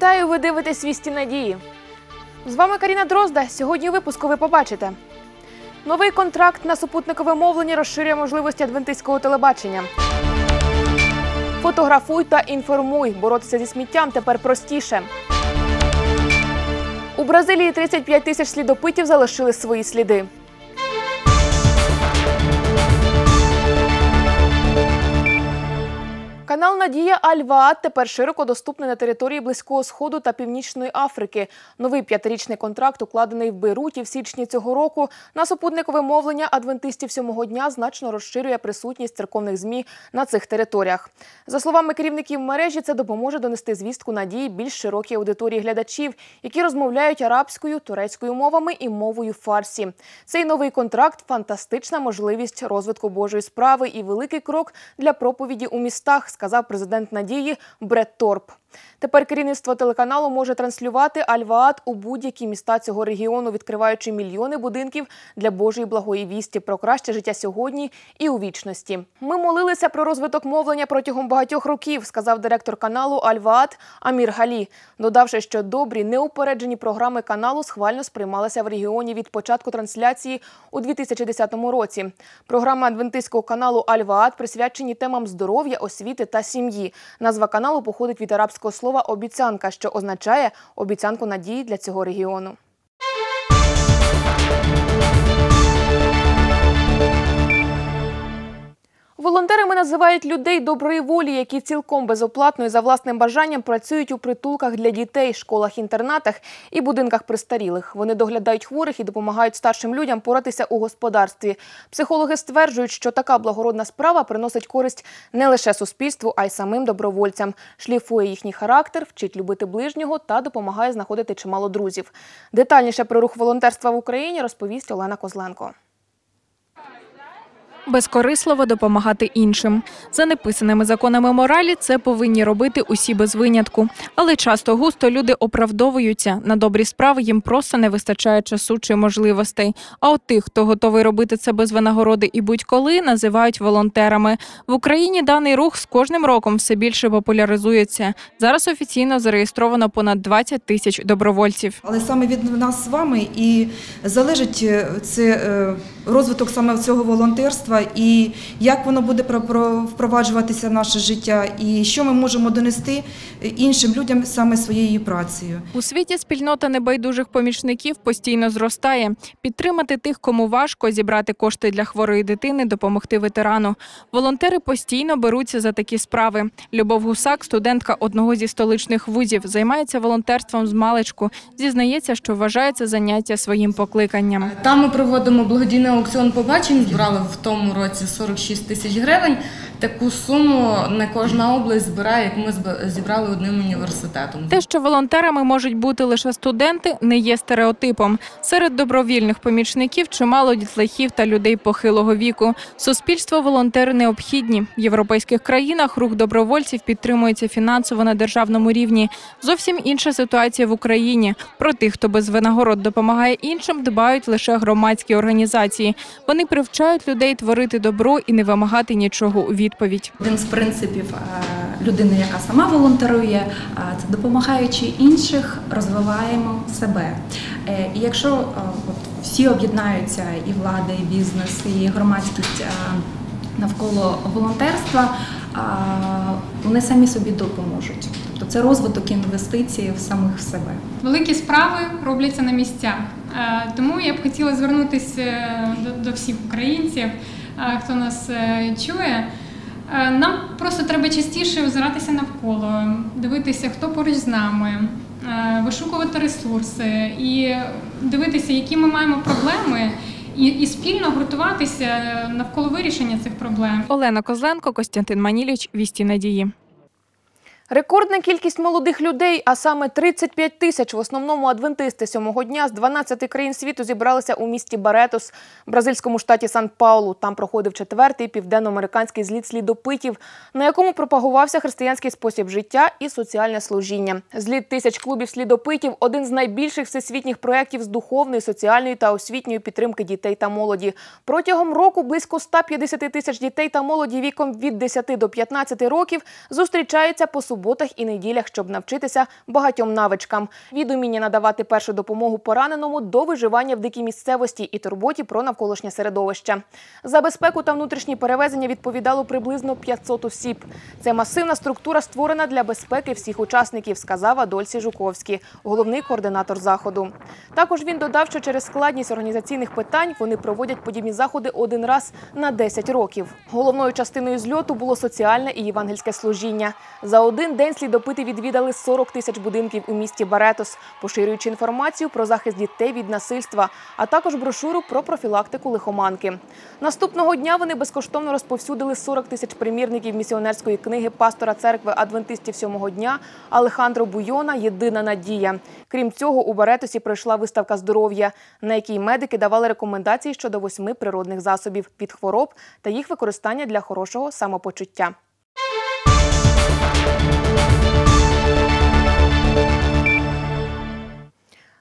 Вітаю! Ви дивитесь «Вісті надії. З вами Каріна Дрозда. Сьогодні у випуску ви побачите. Новий контракт на супутникове мовлення розширює можливості адвентистського телебачення. Фотографуй та інформуй. Боротися зі сміттям тепер простіше. У Бразилії 35 тисяч слідопитів залишили свої сліди. Канал Надія Альваат тепер широко доступний на території Близького Сходу та Північної Африки. Новий п'ятирічний контракт, укладений в Бейруті в січні цього року, на супутникове мовлення адвентистів сьомого дня значно розширює присутність церковних змі на цих територіях. За словами керівників мережі, це допоможе донести звістку надії більш широкій аудиторії глядачів, які розмовляють арабською, турецькою мовами і мовою фарсі. Цей новий контракт фантастична можливість розвитку Божої справи і великий крок для проповіді у містах сказав президент Надії Бред Торп. Тепер керівництво телеканалу може транслювати Альваат у будь-які міста цього регіону, відкриваючи мільйони будинків для Божої благої вісті про краще життя сьогодні і у вічності. Ми молилися про розвиток мовлення протягом багатьох років, сказав директор каналу Альваат Амір Галі, додавши, що добрі неупереджені програми каналу схвально сприймалися в регіоні від початку трансляції у 2010 році. Програми адвентистського каналу Альваат присвячені темам здоров'я, освіти та сім'ї. Назва каналу походить від арабського слова обіцянка, що означає обіцянку надії для цього регіону. Волонтерами називають людей доброї волі, які цілком безоплатно і за власним бажанням працюють у притулках для дітей, школах-інтернатах і будинках престарілих. Вони доглядають хворих і допомагають старшим людям поратися у господарстві. Психологи стверджують, що така благородна справа приносить користь не лише суспільству, а й самим добровольцям. Шліфує їхній характер, вчить любити ближнього та допомагає знаходити чимало друзів. Детальніше про рух волонтерства в Україні розповість Олена Козленко. Безкорисливо допомагати іншим. За неписаними законами моралі це повинні робити усі без винятку. Але часто густо люди оправдовуються. На добрі справи їм просто не вистачає часу чи можливостей. А от тих, хто готовий робити це без винагороди і будь-коли, називають волонтерами. В Україні даний рух з кожним роком все більше популяризується. Зараз офіційно зареєстровано понад 20 тисяч добровольців. Але саме від нас з вами і залежить е, це е, розвиток саме цього волонтерства і як воно буде впроваджуватися в наше життя, і що ми можемо донести іншим людям саме своєю працею. У світі спільнота небайдужих помічників постійно зростає. Підтримати тих, кому важко зібрати кошти для хворої дитини, допомогти ветерану. Волонтери постійно беруться за такі справи. Любов Гусак, студентка одного зі столичних вузів, займається волонтерством з маличку. Зізнається, що вважає це заняття своїм покликанням. Там ми проводимо благодійний аукціон побачень, збирали в тому році 46 тисяч гривень. Таку суму не кожна область збирає, як ми зібрали одним університетом. Те, що волонтерами можуть бути лише студенти, не є стереотипом. Серед добровільних помічників чимало дітлахів та людей похилого віку. Суспільство волонтери необхідні. В європейських країнах рух добровольців підтримується фінансово на державному рівні. Зовсім інша ситуація в Україні. Про тих, хто без винагород допомагає іншим, дбають лише громадські організації. Вони привчають людей творити добро і не вимагати нічого у відповідь. Один з принципів е, людини, яка сама волонтерує, е, це допомагаючи інших, розвиваємо себе. Е, і якщо от, всі об'єднаються, і влада, і бізнес, і громадськість навколо волонтерства, вони самі собі допоможуть. Тобто це розвиток інвестицій в самих себе. Великі справи робляться на місцях. Тому я б хотіла звернутися до всіх українців, хто нас чує. Е, нам просто треба частіше озиратися навколо, дивитися, хто поруч з нами, е, вишукувати ресурси і дивитися, які ми маємо проблеми. І і спільно гуртуватися навколо вирішення цих проблем. Олена Козленко, Костянтин Маніліч, вісті надії. Рекордна кількість молодих людей, а саме 35 тисяч в основному адвентисти сьомого дня з 12 країн світу зібралися у місті Баретос, бразильському штаті Сан-Паулу. Там проходив четвертий південноамериканський зліт слідопитів, на якому пропагувався християнський спосіб життя і соціальне служіння. Зліт тисяч клубів слідопитів один з найбільших всесвітніх проєктів з духовної, соціальної та освітньої підтримки дітей та молоді. Протягом року близько 150 тисяч дітей та молоді віком від 10 до 15 років зустрічаються по суботах суботах і неділях, щоб навчитися багатьом навичкам від уміння надавати першу допомогу пораненому до виживання в дикій місцевості і турботі про навколишнє середовище. За безпеку та внутрішні перевезення відповідало приблизно 500 осіб. Це масивна структура створена для безпеки всіх учасників, сказав Адольсі Жуковський, головний координатор заходу. Також він додав, що через складність організаційних питань вони проводять подібні заходи один раз на 10 років. Головною частиною зльоту було соціальне і євангельське служіння. За один день слідопити відвідали 40 тисяч будинків у місті Баретос, поширюючи інформацію про захист дітей від насильства, а також брошуру про профілактику лихоманки. Наступного дня вони безкоштовно розповсюдили 40 тисяч примірників місіонерської книги пастора церкви адвентистів сьомого дня Алехандро Буйона Єдина надія. Крім цього, у Баретосі пройшла виставка здоров'я, на якій медики давали рекомендації щодо восьми природних засобів від хвороб та їх використання для хорошого самопочуття.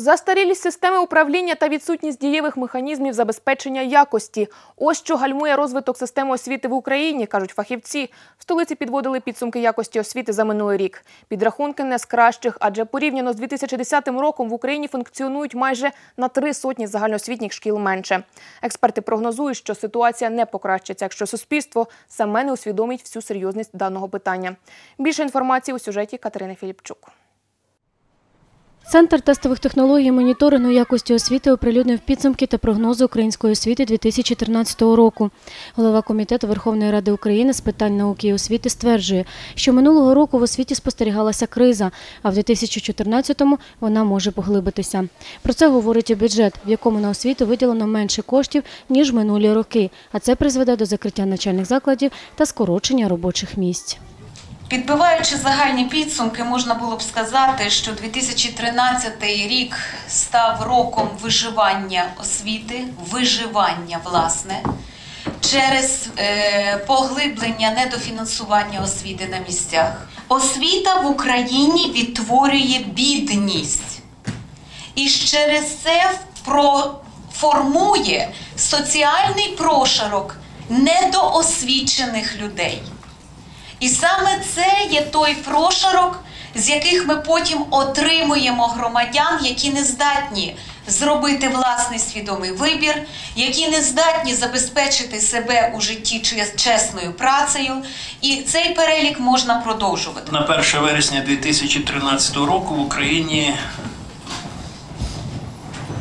Застарілість системи управління та відсутність дієвих механізмів забезпечення якості. Ось що гальмує розвиток системи освіти в Україні, кажуть фахівці. В столиці підводили підсумки якості освіти за минулий рік. Підрахунки не з кращих, адже порівняно з 2010 роком в Україні функціонують майже на три сотні загальноосвітніх шкіл менше. Експерти прогнозують, що ситуація не покращиться, якщо суспільство саме не усвідомить всю серйозність даного питання. Більше інформації у сюжеті Катерини Філіпчук. Центр тестових технологій моніторингу якості освіти оприлюднив підсумки та прогнози української освіти 2013 року. Голова комітету Верховної Ради України з питань науки і освіти стверджує, що минулого року в освіті спостерігалася криза, а в 2014-му вона може поглибитися. Про це говорить і бюджет, в якому на освіту виділено менше коштів ніж минулі роки, а це призведе до закриття навчальних закладів та скорочення робочих місць. Підбиваючи загальні підсумки, можна було б сказати, що 2013 рік став роком виживання освіти, виживання, власне, через е, поглиблення недофінансування освіти на місцях. Освіта в Україні відтворює бідність. І через це формує соціальний прошарок недоосвічених людей. І саме це є той прошарок, з яких ми потім отримуємо громадян, які не здатні зробити власний свідомий вибір, які не здатні забезпечити себе у житті чесною працею. І цей перелік можна продовжувати. На 1 вересня 2013 року в Україні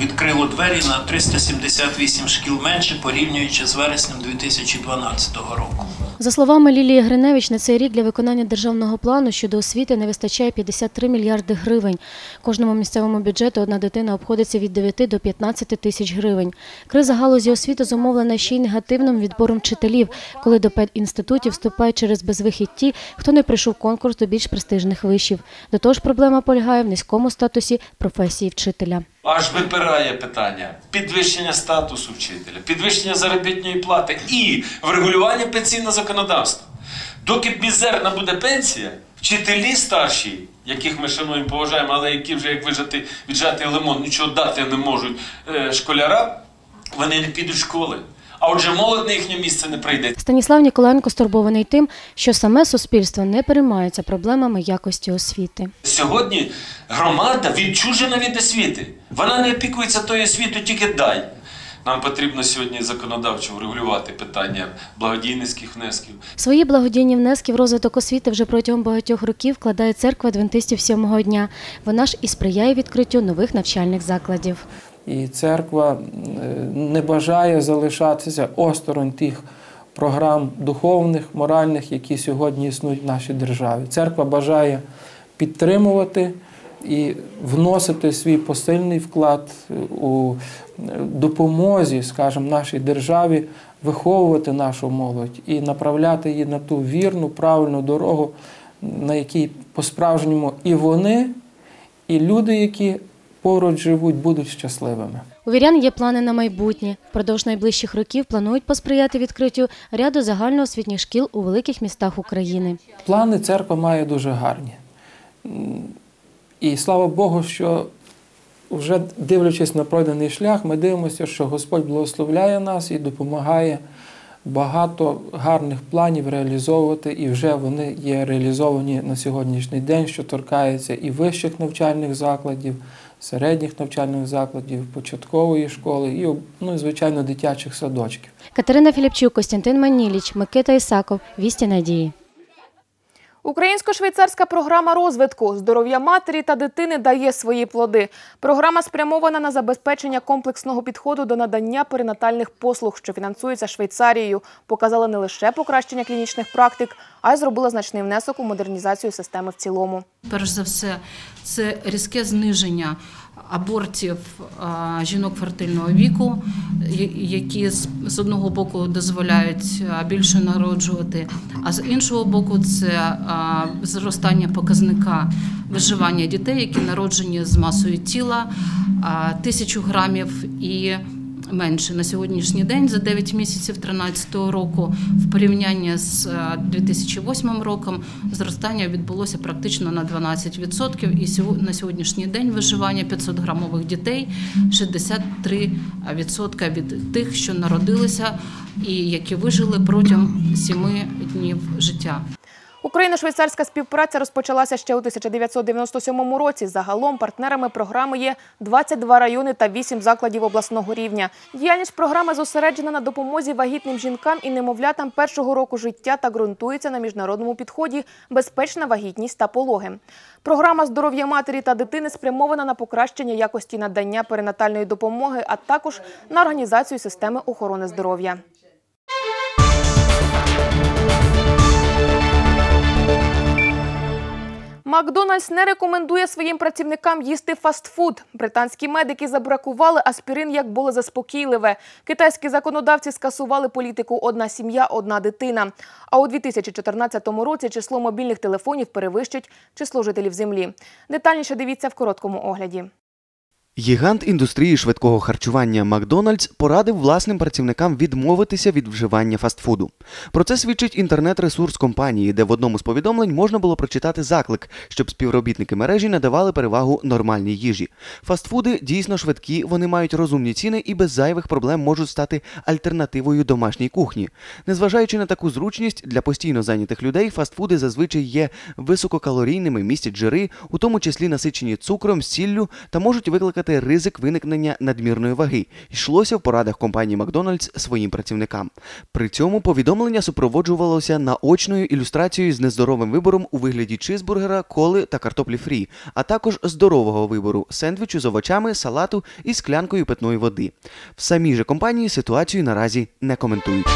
відкрило двері на 378 шкіл менше, порівнюючи з вереснем 2012 року. За словами Лілії Гриневич, на цей рік для виконання державного плану щодо освіти не вистачає 53 мільярди гривень. Кожному місцевому бюджету одна дитина обходиться від 9 до 15 тисяч гривень. Криза галузі освіти зумовлена ще й негативним відбором вчителів, коли до педінститутів вступають через безвихідь ті, хто не прийшов конкурс до більш престижних вишів. До того ж, проблема полягає в низькому статусі професії вчителя. Аж випирає питання підвищення статусу вчителя, підвищення заробітної плати і врегулювання пенсійного законодавства. Доки мізерна буде пенсія, вчителі старші, яких ми шануємо, поважаємо, але які вже як вижати віджати лимон, нічого дати не можуть е, школярам, вони не підуть в школи. А отже, молодь на їхнє місце не прийде. Станіслав Ніколенко стурбований тим, що саме суспільство не переймається проблемами якості освіти. Сьогодні громада відчужена від освіти. Вона не опікується тою освітою, тільки дай. Нам потрібно сьогодні законодавчо врегулювати питання благодійницьких внесків. Свої благодійні внески в розвиток освіти вже протягом багатьох років вкладає церква адвентистів сьомого дня. Вона ж і сприяє відкриттю нових навчальних закладів. І церква не бажає залишатися осторонь тих програм духовних, моральних, які сьогодні існують в нашій державі. Церква бажає підтримувати і вносити свій посильний вклад у допомозі, скажімо, нашій державі виховувати нашу молодь і направляти її на ту вірну, правильну дорогу, на якій по-справжньому і вони, і люди, які поруч живуть, будуть щасливими. У вірян є плани на майбутнє. Впродовж найближчих років планують посприяти відкриттю ряду загальноосвітніх шкіл у великих містах України. Плани церква має дуже гарні. І слава Богу, що вже дивлячись на пройдений шлях, ми дивимося, що Господь благословляє нас і допомагає багато гарних планів реалізовувати, і вже вони є реалізовані на сьогоднішній день, що торкається і вищих навчальних закладів, середніх навчальних закладів, початкової школи і, ну, звичайно, дитячих садочків. Катерина Філіпчук, Костянтин Маніліч, Микита Ісаков. Вісті надії. Українсько-швейцарська програма розвитку здоров'я матері та дитини дає свої плоди. Програма спрямована на забезпечення комплексного підходу до надання перинатальних послуг, що фінансується Швейцарією. Показала не лише покращення клінічних практик, а й зробила значний внесок у модернізацію системи в цілому. Перш за все, це різке зниження абортів жінок фертильного віку, які з, одного боку дозволяють більше народжувати, а з іншого боку, це зростання показника виживання дітей, які народжені з масою тіла тисячу грамів і менше на сьогоднішній день за 9 місяців 2013 року в порівнянні з е, 2008 роком зростання відбулося практично на 12%. І на сьогоднішній день виживання 500 грамових дітей 63% від тих, що народилися і які вижили протягом 7 днів життя. Україно-швейцарська співпраця розпочалася ще у 1997 році. Загалом партнерами програми є 22 райони та 8 закладів обласного рівня. Діяльність програми зосереджена на допомозі вагітним жінкам і немовлятам першого року життя та ґрунтується на міжнародному підході безпечна вагітність та пологи. Програма здоров'я матері та дитини спрямована на покращення якості надання перинатальної допомоги, а також на організацію системи охорони здоров'я. Макдональдс не рекомендує своїм працівникам їсти фастфуд. Британські медики забракували аспірин як було заспокійливе. Китайські законодавці скасували політику «одна сім'я, одна дитина». А у 2014 році число мобільних телефонів перевищить число жителів землі. Детальніше дивіться в короткому огляді. Гігант індустрії швидкого харчування Макдональдс порадив власним працівникам відмовитися від вживання фастфуду. Про це свідчить інтернет-ресурс компанії, де в одному з повідомлень можна було прочитати заклик, щоб співробітники мережі надавали перевагу нормальній їжі. Фастфуди дійсно швидкі, вони мають розумні ціни і без зайвих проблем можуть стати альтернативою домашній кухні. Незважаючи на таку зручність, для постійно зайнятих людей фастфуди зазвичай є висококалорійними, містять жири, у тому числі насичені цукром, сіллю та можуть викликати ризик виникнення надмірної ваги. Йшлося в порадах компанії Макдональдс своїм працівникам. При цьому повідомлення супроводжувалося наочною ілюстрацією з нездоровим вибором у вигляді чизбургера, коли та картоплі фрі, а також здорового вибору сендвічу з овочами, салату і склянкою питної води. В самій же компанії ситуацію наразі не коментують.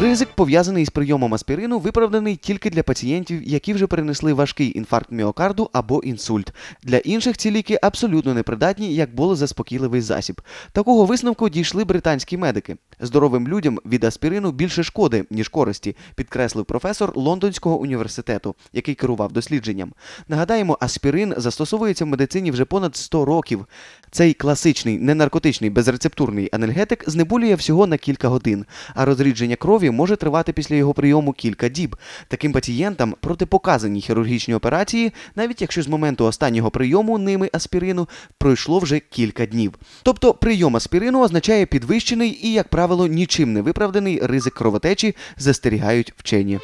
Ризик, пов'язаний з прийомом аспірину, виправданий тільки для пацієнтів, які вже перенесли важкий інфаркт міокарду або інсульт. Для інших ці ліки абсолютно непридатні, як болезаспокійливий засіб. Такого висновку дійшли британські медики. Здоровим людям від аспірину більше шкоди, ніж користі, підкреслив професор Лондонського університету, який керував дослідженням. Нагадаємо, аспірин застосовується в медицині вже понад 100 років. Цей класичний ненаркотичний безрецептурний анальгетик знеболює всього на кілька годин, а розрідження крові може тривати після його прийому кілька діб. Таким пацієнтам протипоказані хірургічні операції, навіть якщо з моменту останнього прийому ними аспірину пройшло вже кілька днів. Тобто прийом аспірину означає підвищений і, як правило, нічим не виправданий ризик кровотечі, застерігають вчені.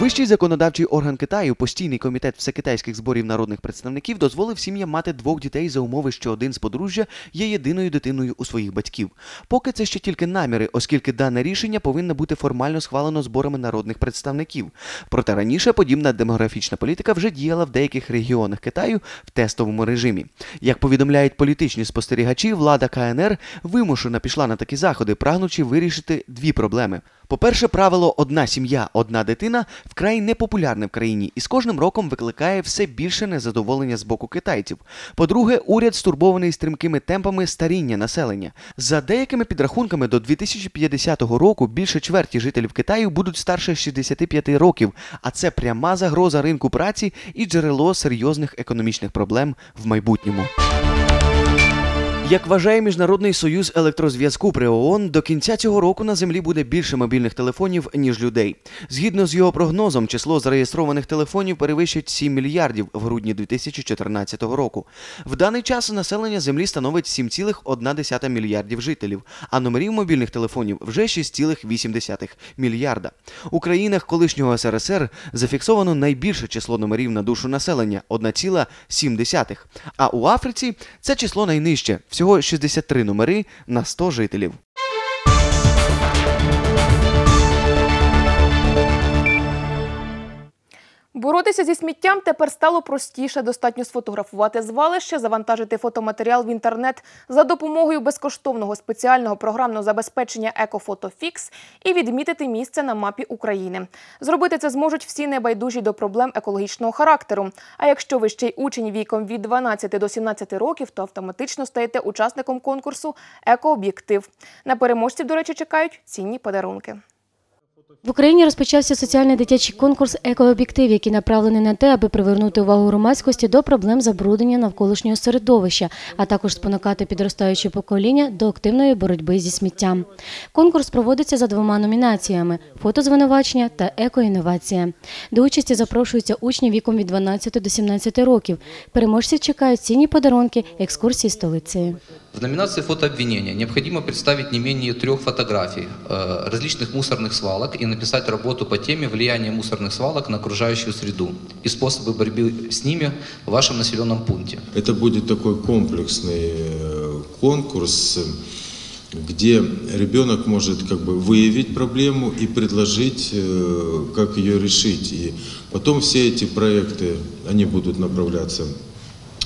Вищий законодавчий орган Китаю, постійний комітет всекитайських зборів народних представників, дозволив сім'ям мати двох дітей за умови, що один з подружжя є єдиною дитиною у своїх батьків. Поки це ще тільки наміри, оскільки дане рішення повинно бути формально схвалено зборами народних представників. Проте раніше подібна демографічна політика вже діяла в деяких регіонах Китаю в тестовому режимі. Як повідомляють політичні спостерігачі, влада КНР вимушено пішла на такі заходи, прагнучи вирішити дві проблеми. По-перше, правило одна сім'я, одна дитина вкрай непопулярне в країні і з кожним роком викликає все більше незадоволення з боку китайців. По-друге, уряд стурбований стрімкими темпами старіння населення. За деякими підрахунками, до 2050 року більше чверті жителів Китаю будуть старше 65 років, а це пряма загроза ринку праці і джерело серйозних економічних проблем в майбутньому. Як вважає Міжнародний союз електрозв'язку при ООН, до кінця цього року на землі буде більше мобільних телефонів ніж людей. Згідно з його прогнозом, число зареєстрованих телефонів перевищить 7 мільярдів в грудні 2014 року. В даний час населення землі становить 7,1 мільярдів жителів, а номерів мобільних телефонів вже 6,8 мільярда. У країнах колишнього СРСР зафіксовано найбільше число номерів на душу населення 1,7. А у Африці це число найнижче всього 63 номери на 100 жителів. Боротися зі сміттям тепер стало простіше. Достатньо сфотографувати звалище, завантажити фотоматеріал в інтернет за допомогою безкоштовного спеціального програмного забезпечення «Екофотофікс» і відмітити місце на мапі України. Зробити це зможуть всі небайдужі до проблем екологічного характеру. А якщо ви ще й учень віком від 12 до 17 років, то автоматично стаєте учасником конкурсу «Екооб'єктив». На переможців, до речі, чекають цінні подарунки. В Україні розпочався соціальний дитячий конкурс «Екооб'єктив», який направлений на те, аби привернути увагу громадськості до проблем забруднення навколишнього середовища, а також спонукати підростаюче покоління до активної боротьби зі сміттям. Конкурс проводиться за двома номінаціями – фотозвинувачення та екоінновація. До участі запрошуються учні віком від 12 до 17 років. Переможців чекають цінні подарунки, екскурсії столицею. В номинации «Фотообвинения» необходимо представить не менее трех фотографий э, различных мусорных свалок и написать работу по теме влияния мусорных свалок на окружающую среду и способы борьбы с ними в вашем населенном пункте. Это будет такой комплексный э, конкурс, где ребенок может как бы выявить проблему и предложить, э, как ее решить. И потом все эти проекты, они будут направляться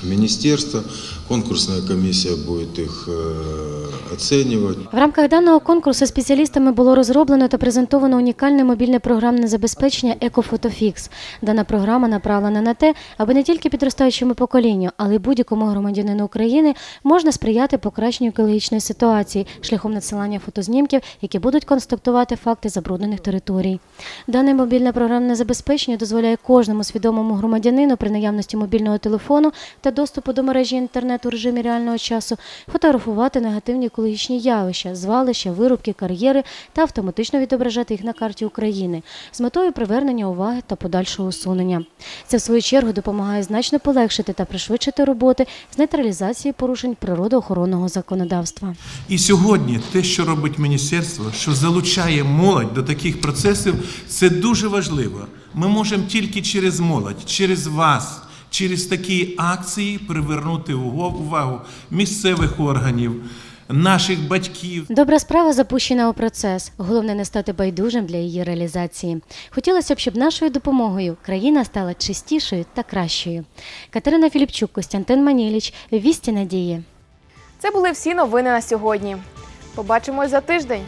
в министерство, конкурсная комиссия будет их э, оценивать. В рамках даного конкурсу спеціалістами було розроблено та презентовано унікальне мобільне програмне забезпечення «Екофотофікс». Дана програма направлена на те, аби не тільки підростаючому поколінню, але й будь-якому громадянину України можна сприяти покращенню екологічної ситуації шляхом надсилання фотознімків, які будуть констатувати факти забруднених територій. Дане мобільне програмне забезпечення дозволяє кожному свідомому громадянину при наявності мобільного телефону та доступу до мережі інтернет у режимі реального часу фотографувати негативні екологічні явища, звалища, вирубки, кар'єри та автоматично відображати їх на карті України з метою привернення уваги та подальшого усунення. Це в свою чергу допомагає значно полегшити та пришвидшити роботи з нейтралізації порушень природоохоронного законодавства. І сьогодні те, що робить міністерство, що залучає молодь до таких процесів, це дуже важливо. Ми можемо тільки через молодь, через вас. Через такі акції привернути увагу місцевих органів, наших батьків. Добра справа запущена у процес. Головне не стати байдужим для її реалізації. Хотілося б, щоб нашою допомогою країна стала чистішою та кращою. Катерина Філіпчук, Костянтин Маніліч, Вісті Надії. Це були всі новини на сьогодні. Побачимось за тиждень.